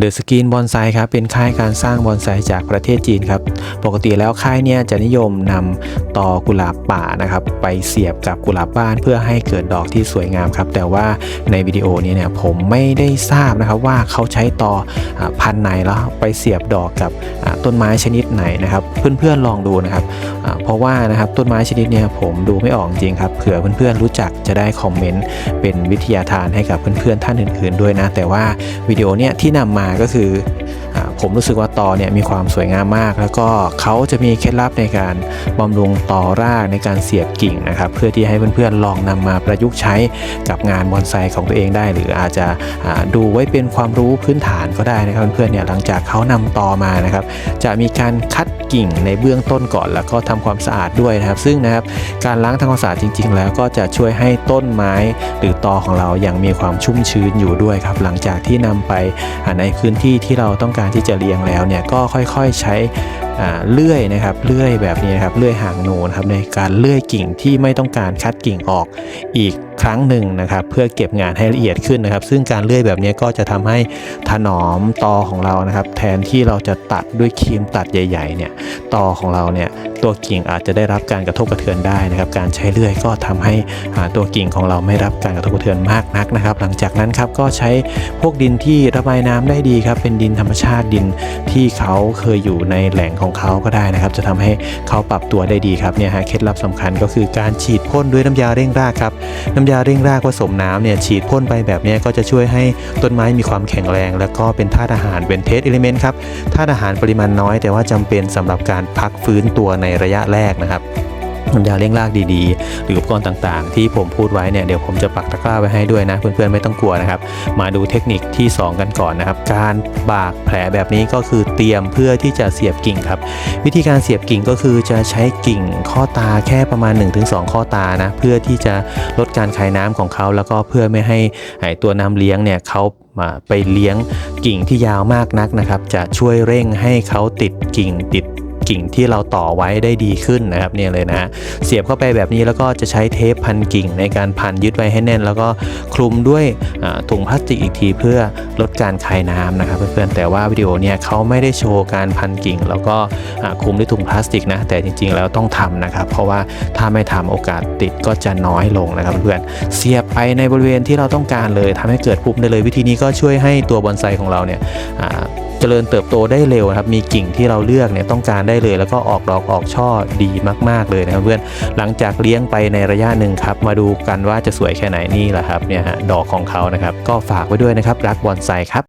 เดอะสกินบอนไซครับเป็นค่ายการสร้างบอนไซจากประเทศจีนครับ ปกติแล้วค่ายเนี่ยจะนิยมนำตอกุหลาบป่านะครับ ไปเสียบกับกุหลาบบ้านเพื่อให้เกิดดอกที่สวยงามครับ แต่ว่าในวิดีโอนี้เนี่ยผมไม่ได้ทราบนะครับว่าเขาใช้ตออพันธุ์ไหนแล้วไปเสียบดอกกับต้นไม้ชนิดไหนนะครับ เพื่อนๆลองดูนะครับ เพราะว่านะครับต้นไม้ชนิดเนี่ยผมดูไม่ออกจริงครับเผื่อเพื่อนๆรู้จักจะได้คอมเมนต์เป็นวิทยาทานให้กับเพื่อนๆท่านอื่น ๆ ด้วยนะ แต่ว่าวิดีโอเนี่ยที่นำมาก็คือ ผมรู้สึกว่าตอเนี่ยมีความสวยงามมาก แล้วก็เขาจะมีเคล็ดลับในการบำรุงตอรากในการเสียบกิ่งนะครับ เพื่อที่ให้เพื่อนๆลองนำมาประยุกต์ใช้กับงานบอนไซของตัวเองได้ หรืออาจจะดูไว้เป็นความรู้พื้นฐานก็ได้นะครับเพื่อนๆเนี่ยหลังจากเขานำตอมานะครับ จะมีการคัดกิ่งในเบื้องต้นก่อน แล้วก็ทำความสะอาดด้วยนะครับ ซึ่งนะครับการล้างทำความสะอาดจริง ๆ แล้วก็จะช่วยให้ต้นไม้หรือตอของเรายังมีความชุ่มชื้นอยู่ด้วยครับ หลังจากที่นำไปในพื้นที่ที่เราต้องการที่จะเรียงแล้วเนี่ยก็ค่อยๆใช้เลื่อยนะครับเลื่อยแบบนี้นะครับเลื่อยหางหนูนะครับในการเลื่อยกิ่งที่ไม่ต้องการคัดกิ่งออกอีกครั้งหนึ่งนะครับ เพื่อเก็บงานให้ละเอียดขึ้นนะครับ ซึ่งการเลื่อยแบบนี้ก็จะทำให้ถนอมตอของเรานะครับ แทนที่เราจะตัดด้วยครีมตัดใหญ่ๆเนี่ยตอของเราเนี่ยตัวกิ่งอาจจะได้รับการกระทบกระเทือนได้นะครับ การใช้เลื่อยก็ทำให้ตัวกิ่งของเราไม่รับการกระทบกระเทือนมากนักนะครับ หลังจากนั้นครับก็ใช้พวกดินที่ระบายน้ำได้ดีครับเป็นดินธรรมชาติดินที่เขาเคยอยู่ในแหล่งของเขาก็ได้นะครับ จะทำให้เขาปรับตัวได้ดีครับเนี่ยฮะเคล็ดลับสำคัญก็คือการฉีดพ่นด้วยน้ำยาเร่งรากครับน้ำยาเร่งรากผสมน้ำเนี่ยฉีดพ่นไปแบบนี้ก็จะช่วยให้ต้นไม้มีความแข็งแรง แล้วก็เป็นธาตุอาหารเป็นเทสเอลิเมนต์ครับธาตุอาหารปริมาณน้อย แต่ว่าจำเป็นสำหรับการพักฟื้นตัวในระยะแรกนะครับ น้ำยาเร่งรากดีๆ หรืออุปกรณ์ต่างๆ ที่ผมพูดไว้เนี่ยเดี๋ยวผมจะปักตะกร้าไว้ให้ด้วยนะ เพื่อนๆไม่ต้องกลัวนะครับ มาดูเทคนิคที่ 2 กันก่อนนะครับ การบากแผลแบบนี้ก็คือเตรียมเพื่อที่จะเสียบกิ่งครับ วิธีการเสียบกิ่งก็คือจะใช้กิ่งข้อตาแค่ประมาณ 1-2 ข้อตานะเพื่อที่จะลดการคายน้ำของเขา แล้วก็เพื่อไม่ให้ไอตัวน้ำเลี้ยงเนี่ยเขามาไปเลี้ยงกิ่งที่ยาวมากนักนะครับ จะช่วยเร่งให้เขาติดกิ่งติด กิ่งที่เราต่อไว้ได้ดีขึ้นนะครับเนี่ยเลยนะเสียบเข้าไปแบบนี้แล้วก็จะใช้เทปพันกิ่งในการพันยึดไว้ให้แน่น แล้วก็คลุมด้วยถุงพลาสติกอีกทีเพื่อลดการคายน้ำนะครับเพื่อนๆแต่ว่าวิดีโอเนี่ยเขาไม่ได้โชว์การพันกิ่ง แล้วก็คลุมด้วยถุงพลาสติกนะแต่จริงๆแล้วต้องทำนะครับ เพราะว่าถ้าไม่ทำโอกาสติดก็จะน้อยลงนะครับเพื่อนเสียบไปในบริเวณที่เราต้องการเลยทำให้เกิดภูมิได้เลยวิธีนี้ก็ช่วยให้ตัวบอนไซของเราเนี่ย เจริญเติบโตได้เร็วนะครับ มีกิ่งที่เราเลือกเนี่ยต้องการได้เลย แล้วก็ออกดอกออกช่อดีมาก ๆเลยนะครับเพื่อนหลังจากเลี้ยงไปในระยะหนึ่งครับ มาดูกันว่าจะสวยแค่ไหนนี่แหละครับเนี่ยฮะดอกของเขานะครับ ก็ฝากไว้ด้วยนะครับรักบอนไซครับ